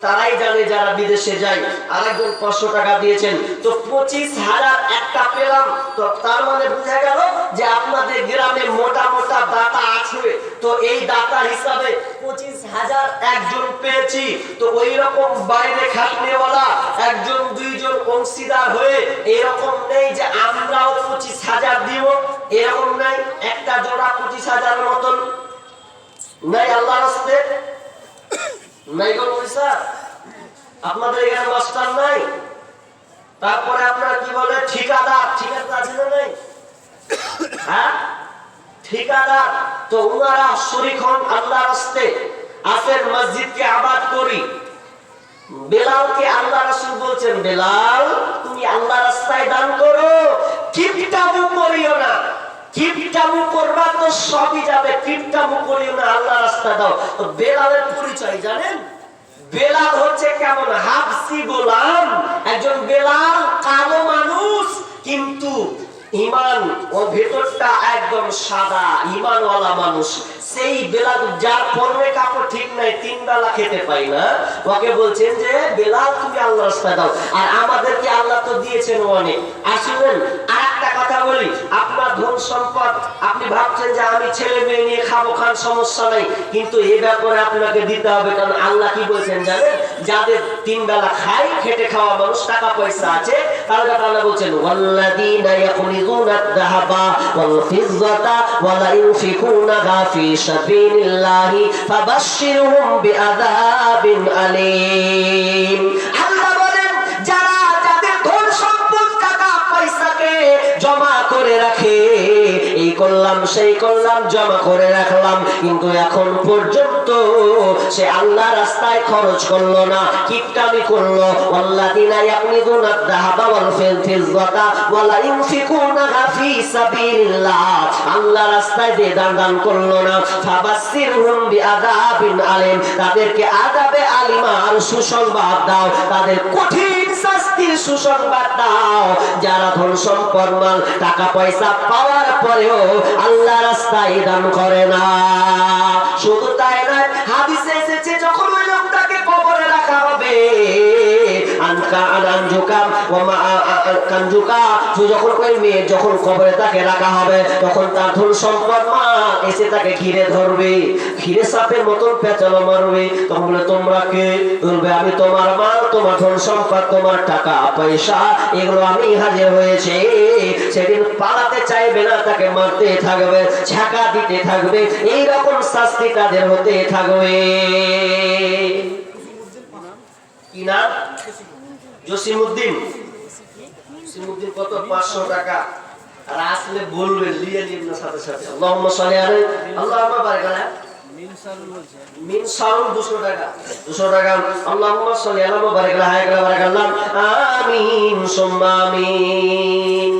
তারাই জানে যারা বিদেশে যায়। আরেকজন পাঁচশো টাকা দিয়েছেন। তো পঁচিশ হাজার একটা পেলাম। তো তার মানে বোঝা গেল যে আপনাদের গ্রামে মোটা মোটা দাতা আছে। তো এই দাতা হিসাবে পঁচিশ হাজার একজন পেয়েছি। তো ওই রকম বাইরে খাটনেওয়ালা একজন, দুইজন অংশীদার হয়ে এরকম নেই যে আমরাও পঁচিশ হাজার দিব। এরকম নাই। একটা জোড়া পঁচিশ হাজার মতন। নাই আল্লাহ রাস্তে আপনাদের এখানে মাস্টার নাই। তারপরে আপনারা কি বলে, ঠিকাদার ঠিকাদার আছে না নাই? হ্যাঁ? ঠিকাদার। তো উনারা শরিক হন আল্লাহ রাস্তে। আসেন মসজিদকে আবাদ করি। বেলালকে আল্লাহ রাসূল বলছেন, বেলাল, তুমি আল্লাহ রাস্তায় দান করো। কিপটামু করিও না। কিপটামু করবা তো সবই যাবে। কিপটামু করিও না, আল্লাহ রাস্তা দাও। বেলালের পরিচয় জানেন? বেলাল হচ্ছে কেমন? হাফসি গোলাম। একজন বেলাল, কালো মানুষ, কিন্তু ইমান ও ভেতরটা একদম সাদা, ইমানওয়ালা মানুষ। সেই বেলাল, যার পরনে কাপড় ঠিক নাই, তিন বেলা খেতে পাই না। ওকে বলছেন যে, বেলাল, তুমি আল্লাহ রাস্তায় দাও। আর আমাদেরকে আল্লাহ তো দিয়েছেন অনেক। আসলেন, আর একটা কথা বলি, আপনার ধন সম্পদ, আপনি ভাবছেন যে আমি ছেলে মেয়ে নিয়ে খাব, খান, সমস্যা নাই। কিন্তু এ ব্যাপারে আপনাকে দিতে হবে, কারণ আল্লাহ কি বলছেন জানেন? যাদের তিন বেলা খায় খেটে খাওয়া মানুষ, টাকা পয়সা আছে আল্লাহ রাখে। এই করলাম সেই করলাম জমা করে রাখলাম। কিন্তু এখন পর্যন্ত সে আল্লাহ রাস্তায় খরচ করল না, কিপটামি করল। আল্লাযিনা ইয়াকনিদুনা আদ-দাহাবা ওয়াল ফিজ্জাতা ওয়া লা ইউনফিকুনাহা ফি সাবিলিল্লাহ। আল্লাহ রাস্তায় দিয়ে দান দান করল না। ফাবাসসিরহুম বিআযাবিন আলিম। তাদেরকে আযাবে আলিমার সুসংবাদ দাও। তাদের কঠিন শাস্তির সুসংবাদ দাও। যারা ধন সম্পদ, মাল, টাকা, পয়সা পাওয়ার পরেও আল্লাহ রাস্তায় দান করে না। শুধু তাই নয়, হাদিসে কানজুকা যখন ওই মেয়ে যখন কবরে তাকে রাখা হবে, তখন তার সম্পদ, মা, এসে তাকে ঘিরে ধরবে। ঘিরে সাপের মতন মারবে। তখন বলে, তোমরা কে? বলবে, আমি তোমার মা, তোমার ধন সম্পদ, তোমার টাকা, পয়সা, এগুলো আমি হাজির হয়েছে। সেদিন পালাতে চাইবে না, তাকে মারতে থাকবে ছাকা দিতে থাকবে এই রকম শাস্তি তাদের হতে থাকবে। কি নাম? জসিমউদ্দিন। জসিমউদ্দিন কত? পাঁচশো টাকা। আর আসলে বলবেন লিয়ে নিন না সাথে সাথে। আল্লাহুম্মা সাল্লি আলাইহি আল্লাহুম্মা বারিক আলাইহি মিন সাউন্ড 200 টাকা। 200 টাকা। আল্লাহুম্মা সাল্লি আলা মুবারিক আলা হায়াক আলা বারাক আমিন, সুম্মা আমিন।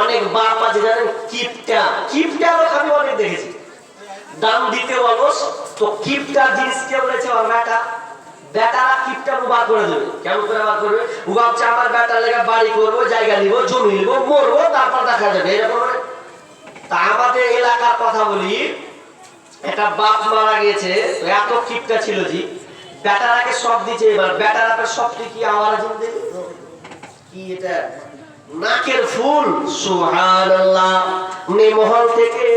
অনেক বাপ আছে জানেন, কিপটা। কিপটা আমি অনেক দেখেছি। দাম দিতে অলস, তো কিপটা জিনিস কে বলেছে আমার বেটা বেটারা কিপটা বার করে দেবে। কেমন করে বার করবে? ও ভাবছে আমার বেটার লেগে বাড়ি করব, জায়গা নিব, জমি নিব, মরবো, তারপর দেখা যাবে। এরকম তা আমাদের এলাকার কথা বলি। একটা বাপ মারা গেছে এত কিপটা ছিল জি। বেটারাকে সব দিচ্ছে এবার। বেটারাকে সব কি আওয়াজ দেবে কি এটা? নাকের ফুল। সুবহানাল্লাহ। মহল থেকে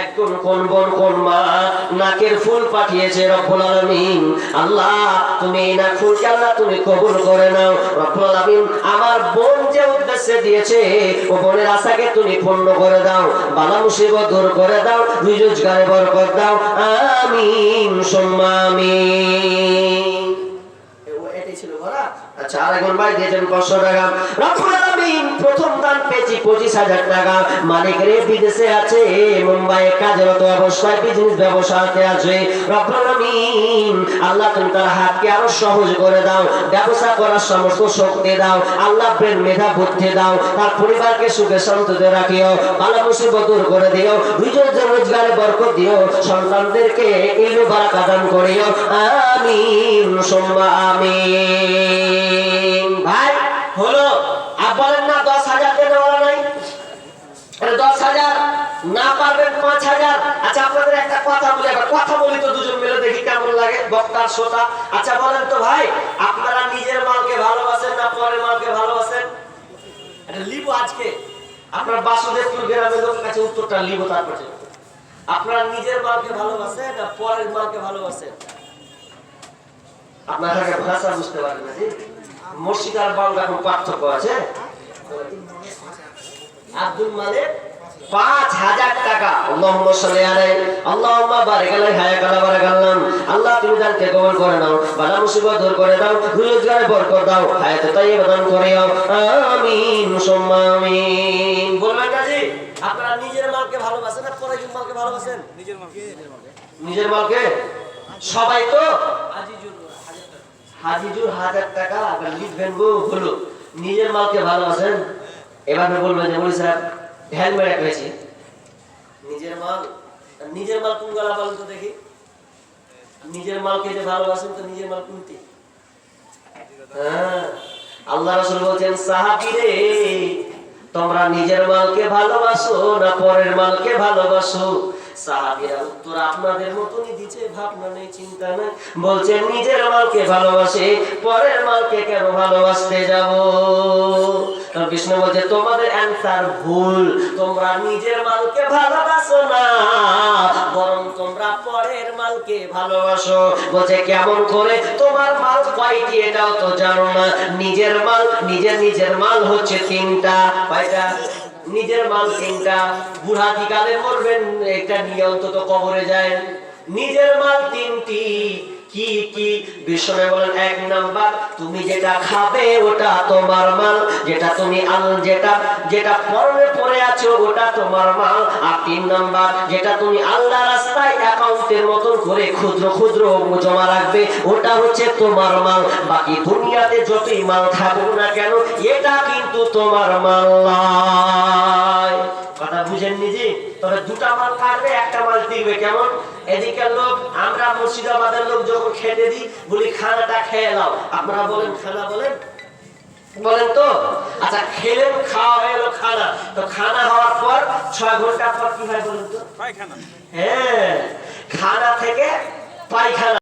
একজন কোন বোন কোন মা। নাকের ফুল পাঠিয়েছে রব্বুল আল্লাহ, তুমি এই নাক ফুলকে আল্লাহ তুমি কবুল করে নাও। রব্বুল আমার বোন যে উদ্দেশ্যে দিয়েছে, ও বোনের আশাকে তুমি পূর্ণ করে দাও। বালা মুসিবত দূর করে দাও বরকত দাও। আমিন ছিল বলা আচ্ছা আরেকজন ভাই দিয়েছেন পাঁচশো টাকা। রব্বুল প্রথম পেয়েছি পঁচিশ হাজার টাকা। মালিক রে বিদেশে আছে মুম্বাই কাজরত অবস্থায় বিজনেস ব্যবসাতে আছে। আল্লাহ তুমি তার হাতকে আরও সহজ করে দাও, ব্যবসা করার সমস্ত শক্তি দাও, আল্লাহ ব্রেন মেধা, বুদ্ধি দাও, তার পরিবারকে সুখে শান্তিতে রাখিও, ভালো মুসিবত দূর করে দিও, দুইজন রোজগারে বরকত দিও, সন্তানদেরকে ইলু বারাকা দান করিও। আমিন, সুম্মা আমিন। ভাই, হলো আর বলেন না দশ হাজার দেবে বলা নাই আরে দশ হাজার, না পারবেন পাঁচ হাজার। আচ্ছা আপনাদের একটা কথা বলি, এবার কথা বলি তো দুজন মিলে দেখি কেমন লাগে, বক্তার শ্রোতা। আচ্ছা বলেন তো ভাই, আপনারা নিজের মালকে ভালোবাসেন না পরের মালকে ভালোবাসেন? এটা লিব আজকে। আপনার বাসুদেবপুর গ্রামের লোকের কাছে উত্তরটা লিব তারপরে আপনারা নিজের মালকে ভালোবাসেন না পরের মালকে ভালোবাসেন? আপনার ভাষা বুঝতে পারেন না, জি? মসজিদ আর বাংলা পার্থক্য আছে? আব্দুল মালিক পাঁচ হাজার টাকা। আল্লাহুম্মা সাল্লি আলাইহি আল্লাহুম্মা বারিক আলাইহি হায়াত আলা বারাকাল্লাম আল্লাহ তুমি দানকে কবুল করে নাও বালা মুসিবত দূর করে দাও রোজগারে বরকত দাও হায়াতে তাইয়্যিবা দান করে আমিন সুম্মা আমিন। বলবেন না আপনারা নিজের মালকে ভালোবাসেন না পরের মালকে ভালোবাসেন? নিজের মালকে। সবাই তো? হাজিজুর হাজার টাকা। লিখবেন গো হলো নিজের মালকে ভালোবাসেন? এভাবে বলবেন যে মনি সাহেব ঢ্যাল মেরে পেয়েছি নিজের মাল নিজের মাল কোন গলা বলেন তো দেখি? নিজের মালকে যে ভালোবাসেন তো নিজের মাল কোনটি? হ্যাঁ আল্লাহ রাসূল বলছেন, সাহাবীরে, তোমরা নিজের মালকে ভালোবাসো না পরের মালকে ভালোবাসো? সাহাবীরা উত্তর, আপনাদের মতনই দিচ্ছে ভাবনা নেই, চিন্তা নেই। বলছেন নিজের মালকে ভালোবাসে, পরের মালকে কেন ভালোবাসতে যাব? বিষ্ণু বলছে, তোমাদের অ্যান্সার ভুল। তোমরা নিজের মালকে ভালোবাসো না, বরং তোমরা পরের মালকে ভালোবাসো। বলছে, কেমন করে? তোমার মাল কয়টি এটাও তো জানো না। নিজের মাল, নিজের নিজের মাল হচ্ছে তিনটা। কয়টা? নিজের মাল তিনটা। বুড়াতি কালে মরবেন, এটা নিয়ে অন্তত কবরে যায়। নিজের মাল তিনটি। কি কি? বিষ্ণু বলেন, এক নাম্বার, তুমি যেটা খাবে, ওটা তোমার মাল। যেটা তুমি আল যেটা যেটা পরে পরে আছো, ওটা তোমার মাল। আর তিন নাম্বার, যেটা তুমি আল্লাহ রাস্তায় অ্যাকাউন্টের মতন করে ক্ষুদ্র ক্ষুদ্র জমা রাখবে, ওটা হচ্ছে তোমার মাল। বাকি দুনিয়াতে যতই মাল থাকুক না কেন, এটা কিন্তু তোমার মাল নয়। কথা বুঝেন নিজে তবে দুটা মাল পারবে একটা মাল টিকবে কেমন? এদিকের লোক আমরা মুর্শিদাবাদের লোক যখন খেতে দিই বলি খানাটা খেয়ে নাও। আপনারা বলেন খানা বলেন? বলেন তো আচ্ছা খেলেন খাওয়া হয়ে গেল খানা। তো খানা হওয়ার পর ছয় ঘণ্টা পর কি হয় বলেন তো? পায়খানা। হ্যাঁ খানা থেকে পায়খানা।